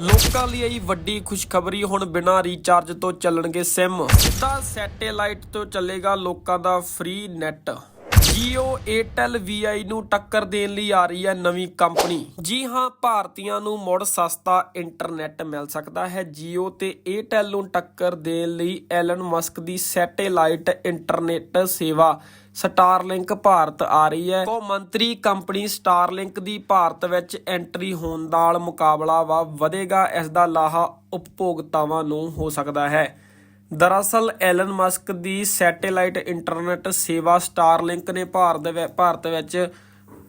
ਲੋਕਾਂ ਲਈ ਇਹ ਵੱਡੀ ਖੁਸ਼ਖਬਰੀ ਹੁਣ ਬਿਨਾਂ ਰੀਚਾਰਜ ਤੋਂ ਚੱਲਣਗੇ ਸਿਮ ਸਿੱਧਾ ਸੈਟੇਲਾਈਟ ਤੋਂ ਚੱਲੇਗਾ ਲੋਕਾਂ ਦਾ free net Jio Airtel VI ਨੂੰ ਟੱਕਰ ਦੇਣ ਲਈ ਆ ਰਹੀ ਹੈ ਨਵੀਂ ਕੰਪਨੀ। ਜੀ ਹਾਂ, ਭਾਰਤੀਆਂ ਨੂੰ ਮੁੜ ਸਸਤਾ ਇੰਟਰਨੈਟ ਮਿਲ ਸਕਦਾ ਹੈ। Jio ਤੇ Airtel ਨੂੰ ਟੱਕਰ ਦੇਣ ਲਈ ਐਲਨ ਮਸਕ ਦੀ ਸੈਟੇਲਾਈਟ ਇੰਟਰਨੈਟ ਸੇਵਾ। ਸਟਾਰਲਿੰਕ ਭਾਰਤ ਆ ਰਹੀ ਹੈ। ਕੋ ਮੰਤਰੀ ਕੰਪਨੀ ਸਟਾਰਲਿੰਕ ਦੀ ਭਾਰਤ ਵਿੱਚ ਐਂਟਰੀ ਹੋਣ ਨਾਲ ਮੁਕਾਬਲਾ ਵਾ ਵਧੇਗਾ। ਇਸ ਦਾ ਲਾਹਾ ਉਪਭੋਗਤਾਵਾਂ ਨੂੰ ਹੋ ਸਕਦਾ ਹੈ। ਦਰਅਸਲ ਐਲਨ ਮਸਕ ਦੀ ਸੈਟੇਲਾਈਟ ਇੰਟਰਨੈਟ ਸੇਵਾ ਸਟਾਰਲਿੰਕ ਨੇ ਭਾਰਤ ਵਿ- ਭਾਰਤ ਵਿੱਚ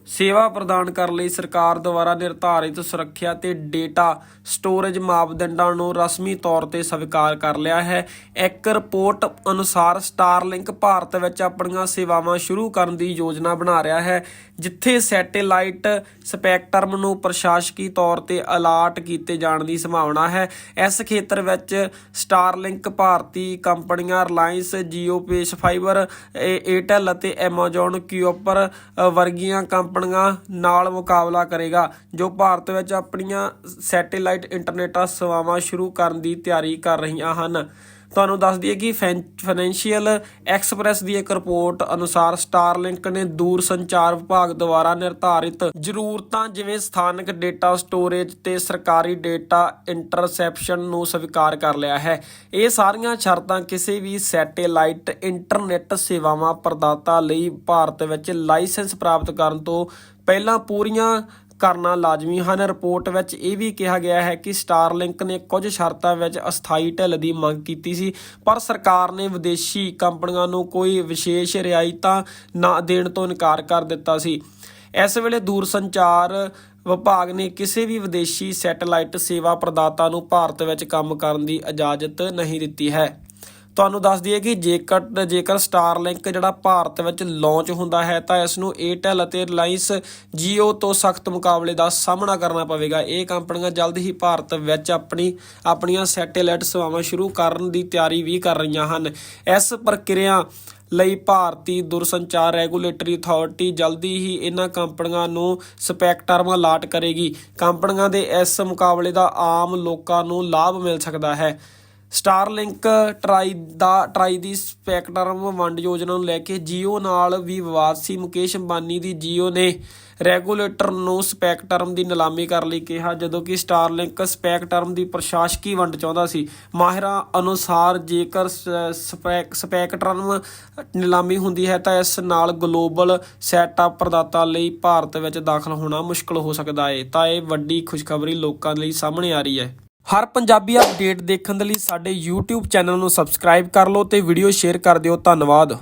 ਸੇਵਾ ਪ੍ਰਦਾਨ ਕਰਨ ਲਈ ਸਰਕਾਰ ਦੁਆਰਾ ਨਿਰਧਾਰਿਤ ਸੁਰੱਖਿਆ ਤੇ ਡੇਟਾ ਸਟੋਰੇਜ ਮਾਪਦੰਡਾਂ ਨੂੰ ਰਸਮੀ ਤੌਰ ਤੇ ਸਵੀਕਾਰ ਕਰ ਲਿਆ ਹੈ। ਇੱਕ ਰਿਪੋਰਟ ਅਨੁਸਾਰ ਸਟਾਰਲਿੰਕ ਭਾਰਤ ਵਿੱਚ ਆਪਣੀਆਂ ਸੇਵਾਵਾਂ ਸ਼ੁਰੂ ਕਰਨ ਦੀ ਯੋਜਨਾ ਬਣਾ ਰਿਹਾ ਹੈ ਜਿੱਥੇ ਸੈਟੇਲਾਈਟ ਸਪੈਕਟਰਮ ਨੂੰ ਪ੍ਰਸ਼ਾਸਕੀ ਤੌਰ ਤੇ ਅਲਾਟ ਕੀਤੇ ਜਾਣ ਦੀ ਸੰਭਾਵਨਾ ਹੈ। ਇਸ ਖੇਤਰ ਵਿੱਚ ਸਟਾਰਲਿੰਕ ਭਾਰਤੀ ਕੰਪਨੀਆਂ ਰਿਲਾਇੰਸ ਜੀਓ ਪੇਸ ਫਾਈਬਰ ਏਅਰਟੈਲ ਅਤੇ ਐਮਾਜ਼ਨ ਕਿਊਪਰ ਅ, ਵਰਗੀਆਂ ਕੰਪਨੀਆਂ ਨਾਲ ਮੁਕਾਬਲਾ ਕਰੇਗਾ, ਜੋ ਭਾਰਤ ਵਿੱਚ ਆਪਣੀਆਂ ਸੈਟੇਲਾਈਟ ਇੰਟਰਨੈਟ ਸੇਵਾਵਾਂ ਸ਼ੁਰੂ ਕਰਨ ਦੀ ਤਿਆਰੀ ਕਰ ਰਹੀਆਂ ਹਨ। ਤੁਹਾਨੂੰ ਦੱਸ ਦਈਏ ਕਿ ਫਾਈਨੈਂਸ਼ੀਅਲ ਐਕਸਪ੍ਰੈਸ ਦੀ ਇੱਕ ਰਿਪੋਰਟ ਅਨੁਸਾਰ ਸਟਾਰਲਿੰਕ ਨੇ ਦੂਰ ਸੰਚਾਰ ਵਿਭਾਗ ਦੁਆਰਾ ਨਿਰਧਾਰਿਤ ਜ਼ਰੂਰਤਾਂ ਜਿਵੇਂ ਸਥਾਨਕ ਡੇਟਾ ਸਟੋਰੇਜ ਤੇ ਸਰਕਾਰੀ ਡੇਟਾ ਇੰਟਰਸੈਪਸ਼ਨ ਨੂੰ ਸਵੀਕਾਰ ਕਰ ਲਿਆ ਹੈ। ਇਹ ਸਾਰੀਆਂ ਸ਼ਰਤਾਂ ਕਿਸੇ ਵੀ ਸੈਟੇਲਾਈਟ ਇੰਟਰਨੈਟ ਸੇਵਾਵਾਂ ਪ੍ਰਦਾਤਾ ਲਈ ਭਾਰਤ ਵਿੱਚ ਲਾਇਸੈਂਸ ਪ੍ਰਾਪਤ ਕਰਨ ਤੋਂ ਪਹਿਲਾਂ ਪੂਰੀਆਂ ਕਰਨਾ ਲਾਜ਼ਮੀ ਹਨ। ਰਿਪੋਰਟ ਵਿੱਚ ਇਹ ਵੀ ਕਿਹਾ ਗਿਆ ਹੈ ਕਿ ਸਟਾਰਲਿੰਕ ਨੇ ਕੁਝ ਸ਼ਰਤਾਂ ਵਿੱਚ ਅਸਥਾਈ ਢਿੱਲ ਦੀ ਮੰਗ ਕੀਤੀ ਸੀ, ਪਰ ਸਰਕਾਰ ਨੇ ਵਿਦੇਸ਼ੀ ਕੰਪਨੀਆਂ ਨੂੰ ਕੋਈ ਵਿਸ਼ੇਸ਼ ਰਿਆਇਤਾਂ ਨਾ ਦੇਣ ਤੋਂ ਇਨਕਾਰ ਕਰ ਦਿੱਤਾ ਸੀ। ਇਸ ਵੇਲੇ ਦੂਰਸੰਚਾਰ ਵਿਭਾਗ ਨੇ ਕਿਸੇ ਵੀ ਵਿਦੇਸ਼ੀ ਸੈਟੇਲਾਈਟ ਸੇਵਾ ਪ੍ਰਦਾਤਾ ਨੂੰ ਭਾਰਤ ਵਿੱਚ ਕੰਮ ਕਰਨ ਦੀ ਇਜਾਜ਼ਤ ਨਹੀਂ ਦਿੱਤੀ ਹੈ। ਤੁਹਾਨੂੰ ਦੱਸ ਦਈਏ ਕਿ ਜੇਕਰ ਜੇਕਰ ਸਟਾਰਲਿੰਕ ਜਿਹੜਾ ਭਾਰਤ ਵਿੱਚ ਲਾਂਚ ਹੁੰਦਾ ਹੈ, ਤਾਂ ਇਸ ਨੂੰ Airtel ਅਤੇ Reliance Jio ਤੋਂ ਸਖਤ ਮੁਕਾਬਲੇ ਦਾ ਸਾਹਮਣਾ ਕਰਨਾ ਪਵੇਗਾ। ਇਹ ਕੰਪਨੀਆਂ ਜਲਦ ਹੀ ਭਾਰਤ ਵਿੱਚ ਆਪਣੀ, ਆਪਣੀਆਂ ਸੈਟੇਲਾਈਟ ਸੇਵਾਵਾਂ ਸ਼ੁਰੂ ਕਰਨ ਦੀ ਤਿਆਰੀ ਵੀ ਕਰ ਰਹੀਆਂ ਹਨ। ਇਸ ਪ੍ਰਕਿਰਿਆ ਲਈ ਭਾਰਤੀ ਦੂਰਸੰਚਾਰ ਰੈਗੂਲੇਟਰੀ ਅਥਾਰਟੀ ਜਲਦੀ ਹੀ ਇਹਨਾਂ ਕੰਪਨੀਆਂ ਨੂੰ ਸਪੈਕਟਰਮ ਅਲਾਟ ਕਰੇਗੀ। ਕੰਪਨੀਆਂ ਦੇ ਇਸ ਮੁਕਾਬਲੇ ਦਾ ਆਮ ਲੋਕਾਂ ਨੂੰ ਲਾਭ ਮਿਲ ਸਕਦਾ ਹੈ। ਸਟਾਰਲਿੰਕ ਟਰਾਈ ਦਾ ਟਰਾਈ ਦੀ ਸਪੈਕਟਰਮ ਵੰਡ ਯੋਜਨਾ ਨੂੰ ਲੈ ਕੇ ਜੀਓ ਨਾਲ ਵੀ ਵਿਵਾਦ ਸੀ। ਮੁਕੇਸ਼ ਅੰਬਾਨੀ ਦੀ ਜੀਓ ਨੇ ਰੈਗੂਲੇਟਰ ਨੂੰ ਸਪੈਕਟਰਮ ਦੀ ਨਿਲਾਮੀ ਕਰਨ ਲਈ ਕਿਹਾ, ਜਦੋਂ ਕਿ ਸਟਾਰਲਿੰਕ ਸਪੈਕਟਰਮ ਦੀ ਪ੍ਰਸ਼ਾਸਕੀ ਵੰਡ ਚਾਹੁੰਦਾ ਸੀ। ਮਾਹਿਰਾਂ ਅਨੁਸਾਰ ਜੇਕਰ ਸ- ਸਪੈਕ ਸਪੈਕਟਰਮ ਨਿਲਾਮੀ ਹੁੰਦੀ ਹੈ, ਤਾਂ ਇਸ ਨਾਲ ਗਲੋਬਲ ਸੈਟਅਪ ਪ੍ਰਦਾਤਾ ਲਈ ਭਾਰਤ ਵਿੱਚ ਦਾਖਲ ਹੋਣਾ ਮੁਸ਼ਕਲ ਹੋ ਸਕਦਾ ਹੈ। ਤਾਂ ਇਹ ਵੱਡੀ ਖੁਸ਼ਖਬਰੀ ਲੋਕਾਂ ਲਈ ਸਾਹਮਣੇ ਆ ਰਹੀ ਹੈ। ਹਰ ਪੰਜਾਬੀ ਅਪਡੇਟ ਦੇਖਣ ਦੇ ਲਈ ਸਾਡੇ YouTube ਚੈਨਲ ਨੂੰ ਸਬਸਕ੍ਰਾਈਬ ਕਰ ਲਓ ਤੇ ਵੀਡੀਓ ਸ਼ੇਅਰ ਕਰ ਦਿਓ। ਧੰਨਵਾਦ।